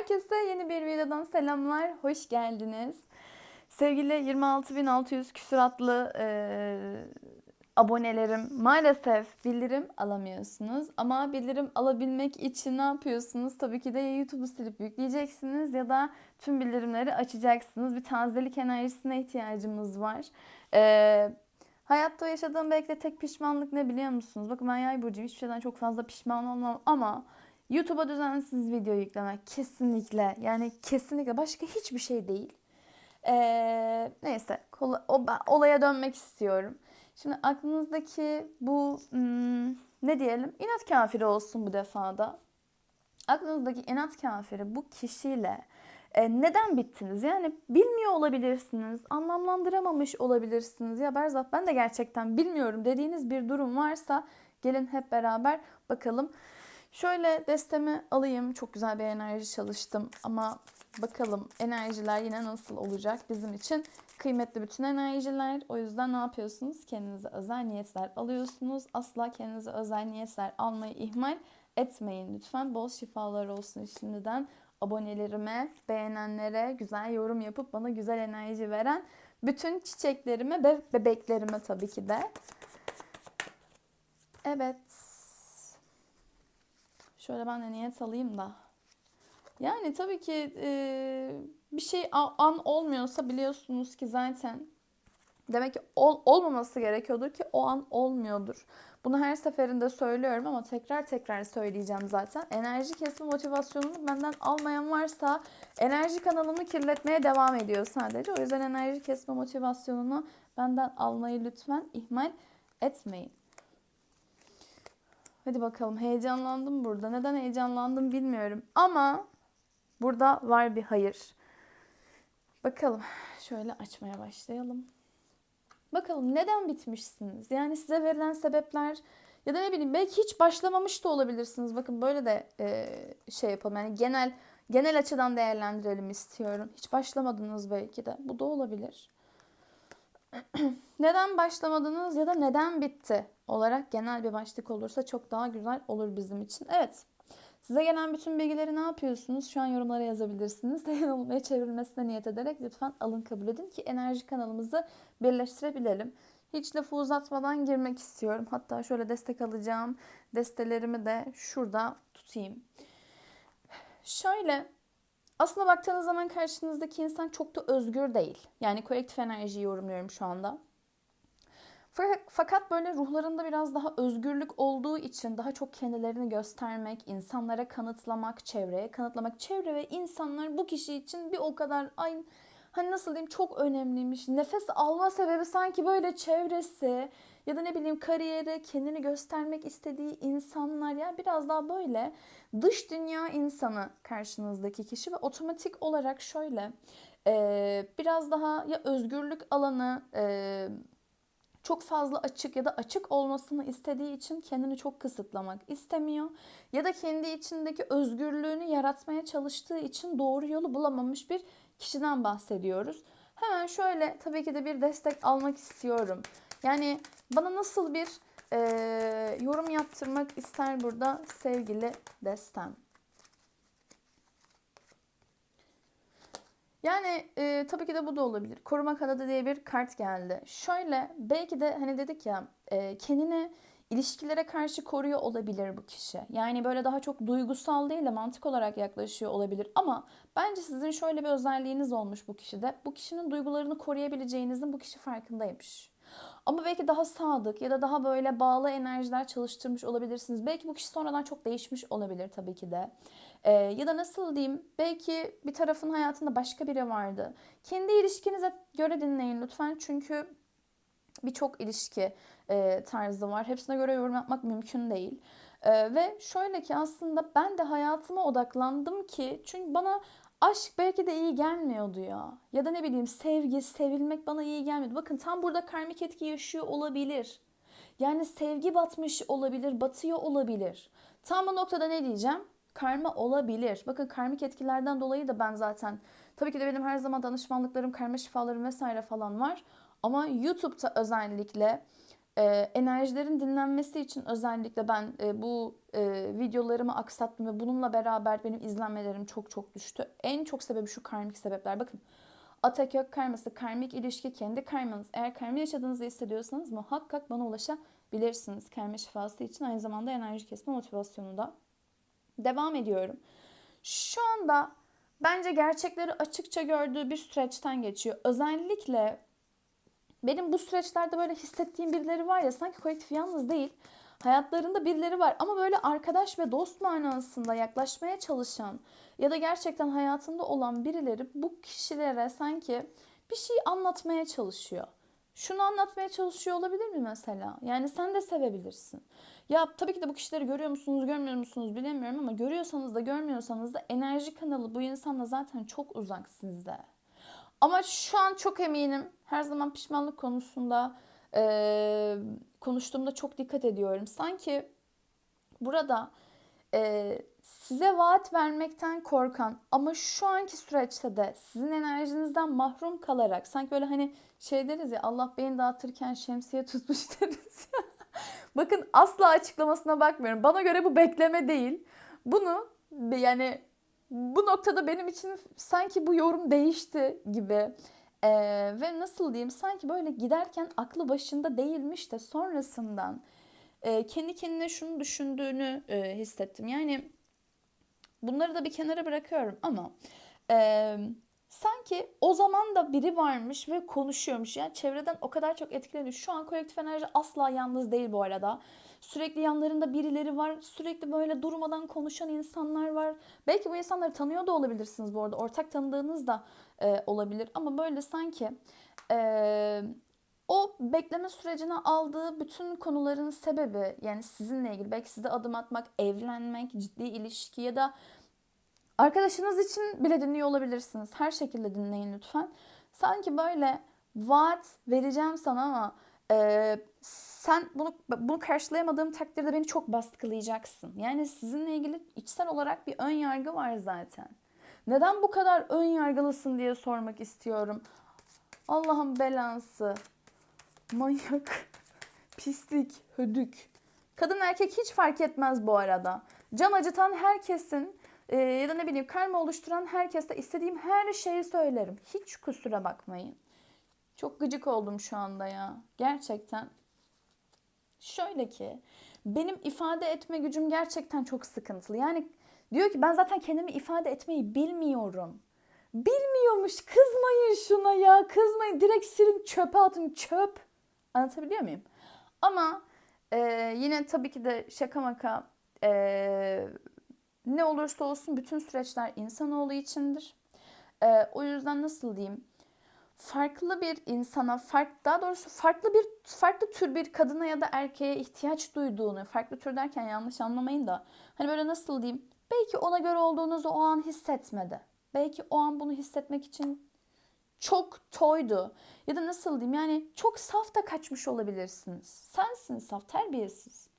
Herkese yeni bir videodan selamlar, hoş geldiniz. Sevgili 26.600 küsuratlı e, abonelerim maalesef bildirim alamıyorsunuz. Ama bildirim alabilmek için ne yapıyorsunuz? Tabii ki de YouTube'u silip yükleyeceksiniz ya da tüm bildirimleri açacaksınız. Bir tazelik enerjisine ihtiyacımız var. E, hayatta yaşadığım belki de tek pişmanlık ne biliyor musunuz? Bakın ben yay burcuyum, hiçbir şeyden çok fazla pişman olmam ama... YouTube'a düzensiz video yüklemek kesinlikle yani kesinlikle başka hiçbir şey değil. Ee, neyse olaya dönmek istiyorum. Şimdi aklınızdaki bu hmm, ne diyelim inat kafiri olsun bu defada. Aklınızdaki inat kafiri bu kişiyle e, neden bittiniz? Yani bilmiyor olabilirsiniz, anlamlandıramamış olabilirsiniz. Ya Berzat ben de gerçekten bilmiyorum dediğiniz bir durum varsa gelin hep beraber bakalım. Şöyle destemi alayım. Çok güzel bir enerji çalıştım ama bakalım enerjiler yine nasıl olacak bizim için. Kıymetli bütün enerjiler. O yüzden ne yapıyorsunuz? Kendinize özel niyetler alıyorsunuz. Asla kendinize özel niyetler almayı ihmal etmeyin lütfen. Bol şifalar olsun şimdiden abonelerime, beğenenlere, güzel yorum yapıp bana güzel enerji veren bütün çiçeklerime ve bebeklerime tabii ki de. Evet. Şöyle ben de niyet alayım da. Yani tabii ki e, bir şey an olmuyorsa biliyorsunuz ki zaten demek ki ol, olmaması gerekiyordur ki o an olmuyordur. Bunu her seferinde söylüyorum ama tekrar tekrar söyleyeceğim zaten. Enerji kesme motivasyonunu benden almayan varsa enerji kanalımı kirletmeye devam ediyor sadece. O yüzden enerji kesme motivasyonunu benden almayı lütfen ihmal etmeyin. Hadi bakalım heyecanlandım burada. Neden heyecanlandım bilmiyorum. Ama burada var bir hayır. Bakalım şöyle açmaya başlayalım. Bakalım neden bitmişsiniz? Yani size verilen sebepler ya da ne bileyim belki hiç başlamamış da olabilirsiniz. Bakın böyle de e, şey yapalım. Yani genel genel açıdan değerlendirelim istiyorum. Hiç başlamadınız belki de. Bu da olabilir. neden başlamadınız ya da neden bitti olarak genel bir başlık olursa çok daha güzel olur bizim için. Evet. Size gelen bütün bilgileri ne yapıyorsunuz? Şu an yorumlara yazabilirsiniz. Değer olmaya çevrilmesine niyet ederek lütfen alın kabul edin ki enerji kanalımızı birleştirebilelim. Hiç lafı uzatmadan girmek istiyorum. Hatta şöyle destek alacağım. Destelerimi de şurada tutayım. Şöyle aslında baktığınız zaman karşınızdaki insan çok da özgür değil. Yani kolektif enerjiyi yorumluyorum şu anda. Fakat böyle ruhlarında biraz daha özgürlük olduğu için daha çok kendilerini göstermek, insanlara kanıtlamak, çevreye kanıtlamak. Çevre ve insanlar bu kişi için bir o kadar aynı hani nasıl diyeyim çok önemliymiş. Nefes alma sebebi sanki böyle çevresi ya da ne bileyim kariyeri, kendini göstermek istediği insanlar ya biraz daha böyle dış dünya insanı karşınızdaki kişi ve otomatik olarak şöyle e, biraz daha ya özgürlük alanı e, çok fazla açık ya da açık olmasını istediği için kendini çok kısıtlamak istemiyor. Ya da kendi içindeki özgürlüğünü yaratmaya çalıştığı için doğru yolu bulamamış bir kişiden bahsediyoruz. Hemen şöyle tabii ki de bir destek almak istiyorum. Yani bana nasıl bir e, yorum yaptırmak ister burada sevgili destem. Yani e, tabii ki de bu da olabilir. Koruma kanadı diye bir kart geldi. Şöyle belki de hani dedik ya e, kendini ilişkilere karşı koruyor olabilir bu kişi. Yani böyle daha çok duygusal değil de mantık olarak yaklaşıyor olabilir. Ama bence sizin şöyle bir özelliğiniz olmuş bu kişide. Bu kişinin duygularını koruyabileceğinizin bu kişi farkındaymış. Ama belki daha sadık ya da daha böyle bağlı enerjiler çalıştırmış olabilirsiniz. Belki bu kişi sonradan çok değişmiş olabilir tabii ki de. Ee, ya da nasıl diyeyim belki bir tarafın hayatında başka biri vardı. Kendi ilişkinize göre dinleyin lütfen çünkü birçok ilişki e, tarzı var. Hepsine göre yorum yapmak mümkün değil. E, ve şöyle ki aslında ben de hayatıma odaklandım ki çünkü bana aşk belki de iyi gelmiyordu ya. Ya da ne bileyim sevgi, sevilmek bana iyi gelmiyordu. Bakın tam burada karmik etki yaşıyor olabilir. Yani sevgi batmış olabilir, batıyor olabilir. Tam bu noktada ne diyeceğim? Karma olabilir. Bakın karmik etkilerden dolayı da ben zaten tabii ki de benim her zaman danışmanlıklarım, karma şifalarım vesaire falan var. Ama YouTube'da özellikle e, enerjilerin dinlenmesi için özellikle ben e, bu e, videolarımı aksattım ve bununla beraber benim izlenmelerim çok çok düştü. En çok sebebi şu karmik sebepler. Bakın Atakök karması, karmik ilişki, kendi karmanız. Eğer karma yaşadığınızı hissediyorsanız muhakkak bana ulaşabilirsiniz. Karma şifası için aynı zamanda enerji kesme motivasyonu da. Devam ediyorum. Şu anda bence gerçekleri açıkça gördüğü bir süreçten geçiyor. Özellikle benim bu süreçlerde böyle hissettiğim birileri var ya sanki kolektif yalnız değil. Hayatlarında birileri var ama böyle arkadaş ve dost manasında yaklaşmaya çalışan ya da gerçekten hayatında olan birileri bu kişilere sanki bir şey anlatmaya çalışıyor. Şunu anlatmaya çalışıyor olabilir mi mesela? Yani sen de sevebilirsin. Ya tabii ki de bu kişileri görüyor musunuz, görmüyor musunuz bilemiyorum ama görüyorsanız da görmüyorsanız da enerji kanalı bu insanla zaten çok uzak sizde. Ama şu an çok eminim her zaman pişmanlık konusunda e, konuştuğumda çok dikkat ediyorum. Sanki burada e, size vaat vermekten korkan ama şu anki süreçte de sizin enerjinizden mahrum kalarak sanki böyle hani şey deriz ya Allah beyin dağıtırken şemsiye tutmuş deriz ya. Bakın asla açıklamasına bakmıyorum. Bana göre bu bekleme değil. Bunu yani bu noktada benim için sanki bu yorum değişti gibi. Ee, ve nasıl diyeyim sanki böyle giderken aklı başında değilmiş de sonrasından e, kendi kendine şunu düşündüğünü e, hissettim. Yani bunları da bir kenara bırakıyorum ama e, sanki o zaman da biri varmış ve konuşuyormuş. Yani çevreden o kadar çok etkileniyor. Şu an kolektif enerji asla yalnız değil bu arada. Sürekli yanlarında birileri var. Sürekli böyle durmadan konuşan insanlar var. Belki bu insanları tanıyor da olabilirsiniz bu arada. Ortak tanıdığınız da e, olabilir. Ama böyle sanki e, o bekleme sürecine aldığı bütün konuların sebebi yani sizinle ilgili belki size adım atmak, evlenmek, ciddi ilişki ya da arkadaşınız için bile dinliyor olabilirsiniz. Her şekilde dinleyin lütfen. Sanki böyle vaat vereceğim sana ama e, sen bunu bunu karşılayamadığım takdirde beni çok baskılayacaksın. Yani sizinle ilgili içsel olarak bir ön yargı var zaten. Neden bu kadar ön yargılısın diye sormak istiyorum. Allah'ın belası. Manyak. Pislik. Hödük. Kadın erkek hiç fark etmez bu arada. Can acıtan herkesin e, ya da ne bileyim karma oluşturan herkese istediğim her şeyi söylerim. Hiç kusura bakmayın. Çok gıcık oldum şu anda ya. Gerçekten. Şöyle ki benim ifade etme gücüm gerçekten çok sıkıntılı. Yani diyor ki ben zaten kendimi ifade etmeyi bilmiyorum. Bilmiyormuş. Kızmayın şuna ya. Kızmayın. Direkt silin çöpe atın. Çöp. Anlatabiliyor muyum? Ama e, yine tabii ki de şaka maka e, ne olursa olsun bütün süreçler insanoğlu içindir. E, o yüzden nasıl diyeyim? farklı bir insana, fark, daha doğrusu farklı bir farklı tür bir kadına ya da erkeğe ihtiyaç duyduğunu, farklı tür derken yanlış anlamayın da hani böyle nasıl diyeyim? Belki ona göre olduğunuzu o an hissetmedi. Belki o an bunu hissetmek için çok toydu. Ya da nasıl diyeyim yani çok saf da kaçmış olabilirsiniz. Sensin saf, terbiyesiz.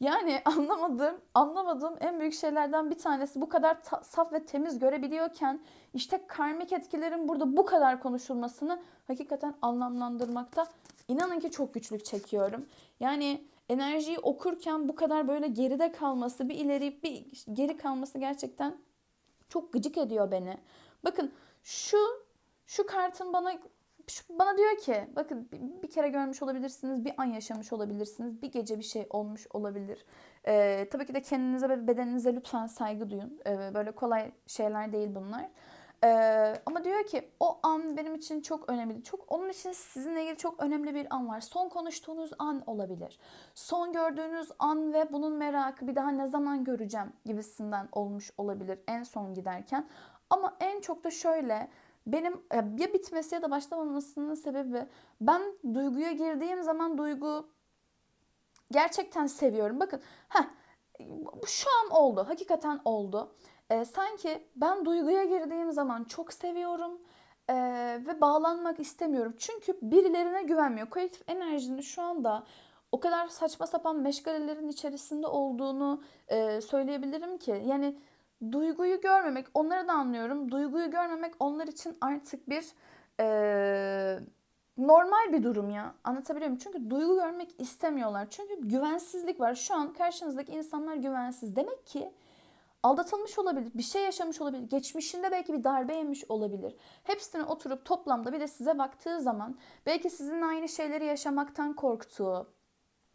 Yani anlamadığım, anlamadığım en büyük şeylerden bir tanesi bu kadar ta- saf ve temiz görebiliyorken işte karmik etkilerin burada bu kadar konuşulmasını hakikaten anlamlandırmakta inanın ki çok güçlük çekiyorum. Yani enerjiyi okurken bu kadar böyle geride kalması, bir ileri bir geri kalması gerçekten çok gıcık ediyor beni. Bakın şu şu kartın bana bana diyor ki bakın bir kere görmüş olabilirsiniz, bir an yaşamış olabilirsiniz, bir gece bir şey olmuş olabilir. Ee, tabii ki de kendinize ve bedeninize lütfen saygı duyun. Ee, böyle kolay şeyler değil bunlar. Ee, ama diyor ki o an benim için çok önemli. Çok onun için sizinle ilgili çok önemli bir an var. Son konuştuğunuz an olabilir. Son gördüğünüz an ve bunun merakı bir daha ne zaman göreceğim gibisinden olmuş olabilir en son giderken. Ama en çok da şöyle benim ya bitmesi ya da başlamamasının sebebi ben duyguya girdiğim zaman duygu gerçekten seviyorum. Bakın heh, şu an oldu. Hakikaten oldu. Ee, sanki ben duyguya girdiğim zaman çok seviyorum ee, ve bağlanmak istemiyorum. Çünkü birilerine güvenmiyor. Kolektif enerjinin şu anda o kadar saçma sapan meşgalelerin içerisinde olduğunu e, söyleyebilirim ki. Yani duyguyu görmemek, onları da anlıyorum. Duyguyu görmemek onlar için artık bir e, normal bir durum ya. Anlatabiliyor muyum? Çünkü duygu görmek istemiyorlar. Çünkü güvensizlik var. Şu an karşınızdaki insanlar güvensiz. Demek ki aldatılmış olabilir, bir şey yaşamış olabilir, geçmişinde belki bir darbe yemiş olabilir. Hepsini oturup toplamda bir de size baktığı zaman belki sizinle aynı şeyleri yaşamaktan korktuğu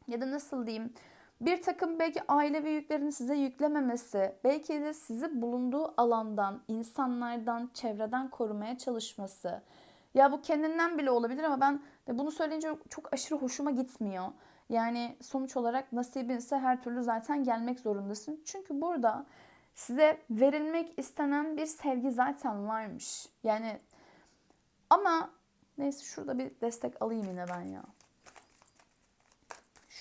ya da nasıl diyeyim bir takım belki ailevi yüklerini size yüklememesi, belki de sizi bulunduğu alandan, insanlardan, çevreden korumaya çalışması. Ya bu kendinden bile olabilir ama ben bunu söyleyince çok aşırı hoşuma gitmiyor. Yani sonuç olarak nasibinse her türlü zaten gelmek zorundasın. Çünkü burada size verilmek istenen bir sevgi zaten varmış. Yani ama neyse şurada bir destek alayım yine ben ya.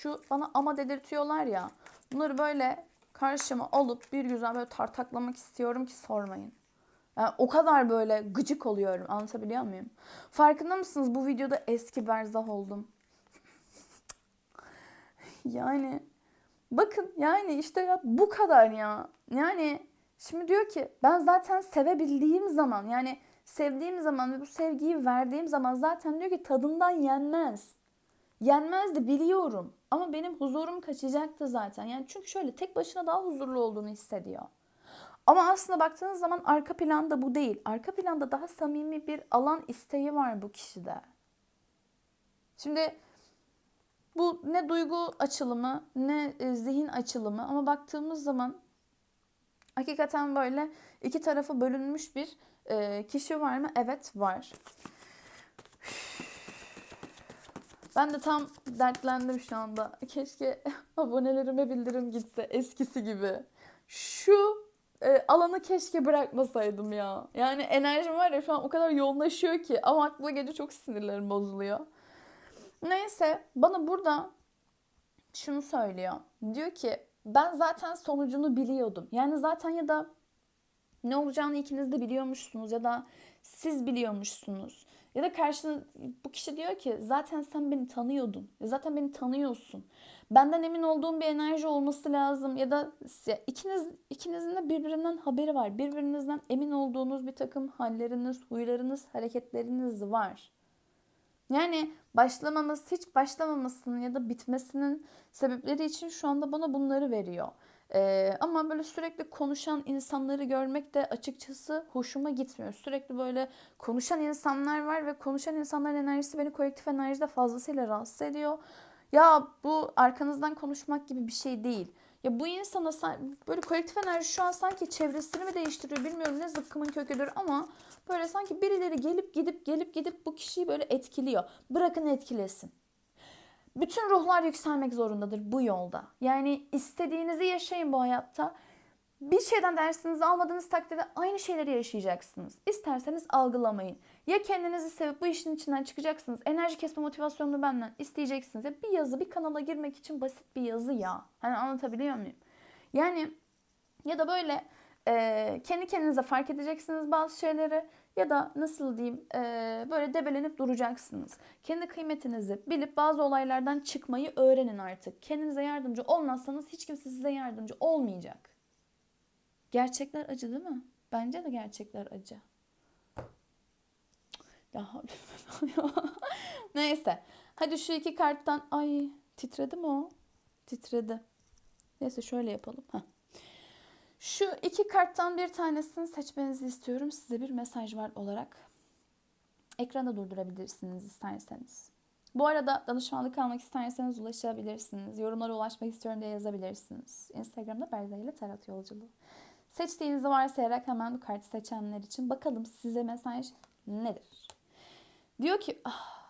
Şu bana ama dedirtiyorlar ya. Bunları böyle karşıma alıp bir güzel böyle tartaklamak istiyorum ki sormayın. Yani o kadar böyle gıcık oluyorum. Anlatabiliyor muyum? Farkında mısınız? Bu videoda eski berzah oldum. yani bakın yani işte ya bu kadar ya. Yani şimdi diyor ki ben zaten sevebildiğim zaman yani sevdiğim zaman ve bu sevgiyi verdiğim zaman zaten diyor ki tadından yenmez. Yenmezdi biliyorum ama benim huzurum kaçacaktı zaten. Yani çünkü şöyle tek başına daha huzurlu olduğunu hissediyor. Ama aslında baktığınız zaman arka planda bu değil. Arka planda daha samimi bir alan isteği var bu kişide. Şimdi bu ne duygu açılımı ne e, zihin açılımı ama baktığımız zaman hakikaten böyle iki tarafı bölünmüş bir e, kişi var mı? Evet var. Ben de tam dertlendim şu anda. Keşke abonelerime bildirim gitse eskisi gibi. Şu e, alanı keşke bırakmasaydım ya. Yani enerjim var ya şu an o kadar yoğunlaşıyor ki ama aklı gece çok sinirlerim bozuluyor. Neyse bana burada şunu söylüyor. Diyor ki ben zaten sonucunu biliyordum. Yani zaten ya da ne olacağını ikiniz de biliyormuşsunuz ya da siz biliyormuşsunuz. Ya da karşına bu kişi diyor ki zaten sen beni tanıyordun. Zaten beni tanıyorsun. Benden emin olduğum bir enerji olması lazım ya da ikiniz ikinizin de birbirinden haberi var. Birbirinizden emin olduğunuz bir takım halleriniz, huylarınız, hareketleriniz var. Yani başlamaması, hiç başlamamasının ya da bitmesinin sebepleri için şu anda bana bunları veriyor. Ee, ama böyle sürekli konuşan insanları görmek de açıkçası hoşuma gitmiyor. Sürekli böyle konuşan insanlar var ve konuşan insanların enerjisi beni kolektif enerjide fazlasıyla rahatsız ediyor. Ya bu arkanızdan konuşmak gibi bir şey değil. Ya bu insana böyle kolektif enerji şu an sanki çevresini mi değiştiriyor bilmiyorum ne zıkkımın köküdür ama böyle sanki birileri gelip gidip gelip gidip bu kişiyi böyle etkiliyor. Bırakın etkilesin. Bütün ruhlar yükselmek zorundadır bu yolda. Yani istediğinizi yaşayın bu hayatta. Bir şeyden dersinizi almadığınız takdirde aynı şeyleri yaşayacaksınız. İsterseniz algılamayın. Ya kendinizi sevip bu işin içinden çıkacaksınız. Enerji kesme motivasyonunu benden isteyeceksiniz. Ya bir yazı bir kanala girmek için basit bir yazı ya. Hani anlatabiliyor muyum? Yani ya da böyle e, kendi kendinize fark edeceksiniz bazı şeyleri ya da nasıl diyeyim e, böyle debelenip duracaksınız. Kendi kıymetinizi bilip bazı olaylardan çıkmayı öğrenin artık. Kendinize yardımcı olmazsanız hiç kimse size yardımcı olmayacak. Gerçekler acı değil mi? Bence de gerçekler acı. Ya Neyse. Hadi şu iki karttan ay titredi mi o? Titredi. Neyse şöyle yapalım. Heh. Şu iki karttan bir tanesini seçmenizi istiyorum. Size bir mesaj var olarak. Ekranda durdurabilirsiniz isterseniz. Bu arada danışmanlık almak isterseniz ulaşabilirsiniz. Yorumlara ulaşmak istiyorum diye yazabilirsiniz. Instagram'da Berza ile Tarot Yolculuğu. Seçtiğinizi varsayarak hemen bu kartı seçenler için bakalım size mesaj nedir? Diyor ki ah,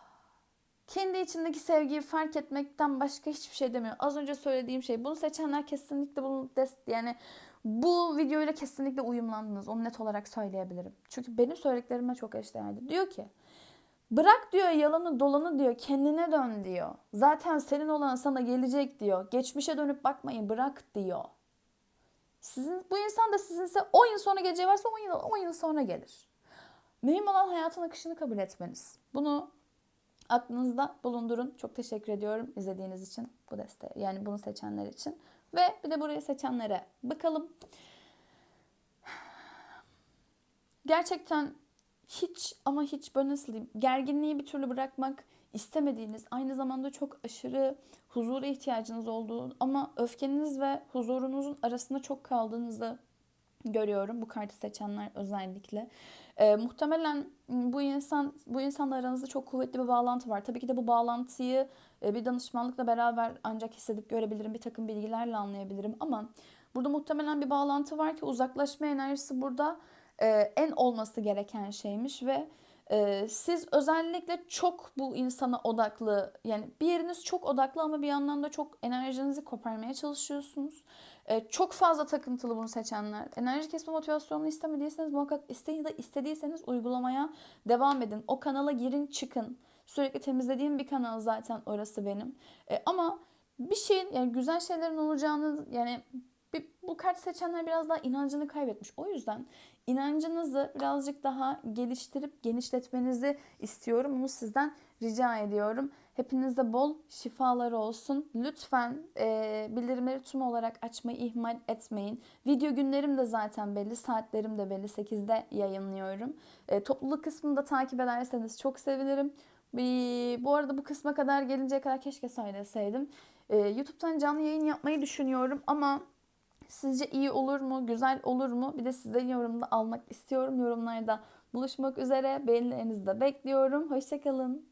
kendi içindeki sevgiyi fark etmekten başka hiçbir şey demiyor. Az önce söylediğim şey. Bunu seçenler kesinlikle bunu dest yani bu videoyla kesinlikle uyumlandınız. Onu net olarak söyleyebilirim. Çünkü benim söylediklerime çok eşdeğerdi. Diyor ki bırak diyor yalanı dolanı diyor kendine dön diyor. Zaten senin olan sana gelecek diyor. Geçmişe dönüp bakmayın bırak diyor. Sizin, bu insan da sizinse 10 yıl sonra geleceği varsa 10 yıl, 10 yıl sonra gelir. Mühim olan hayatın akışını kabul etmeniz. Bunu aklınızda bulundurun. Çok teşekkür ediyorum izlediğiniz için bu desteği. Yani bunu seçenler için. Ve bir de burayı seçenlere bakalım. Gerçekten hiç ama hiç böyle nasıl diyeyim gerginliği bir türlü bırakmak istemediğiniz aynı zamanda çok aşırı huzura ihtiyacınız olduğu ama öfkeniz ve huzurunuzun arasında çok kaldığınızı görüyorum bu kartı seçenler özellikle. Ee, muhtemelen bu insan bu insanla aranızda çok kuvvetli bir bağlantı var. Tabii ki de bu bağlantıyı e, bir danışmanlıkla beraber ancak hissedip görebilirim. Bir takım bilgilerle anlayabilirim ama burada muhtemelen bir bağlantı var ki uzaklaşma enerjisi burada e, en olması gereken şeymiş ve e, siz özellikle çok bu insana odaklı yani bir yeriniz çok odaklı ama bir yandan da çok enerjinizi koparmaya çalışıyorsunuz. E, çok fazla takıntılı bunu seçenler. Enerji kesme motivasyonunu istemediyseniz muhakkak isteyin da istediyseniz uygulamaya devam edin. O kanala girin çıkın. Sürekli temizlediğim bir kanal zaten orası benim. E, ama bir şeyin yani güzel şeylerin olacağını yani bir, bu kart seçenler biraz daha inancını kaybetmiş. O yüzden inancınızı birazcık daha geliştirip genişletmenizi istiyorum. Bunu sizden rica ediyorum. Hepinize bol şifalar olsun. Lütfen e, bildirimleri tüm olarak açmayı ihmal etmeyin. Video günlerim de zaten belli, saatlerim de belli. 8'de yayınlıyorum. E, topluluk kısmını da takip ederseniz çok sevinirim. Bir, bu arada bu kısma kadar gelinceye kadar keşke söyleseydim. E, YouTube'dan canlı yayın yapmayı düşünüyorum ama Sizce iyi olur mu? Güzel olur mu? Bir de sizlerin yorumunu almak istiyorum. Yorumlarda buluşmak üzere. Beğenilerinizi de bekliyorum. Hoşçakalın.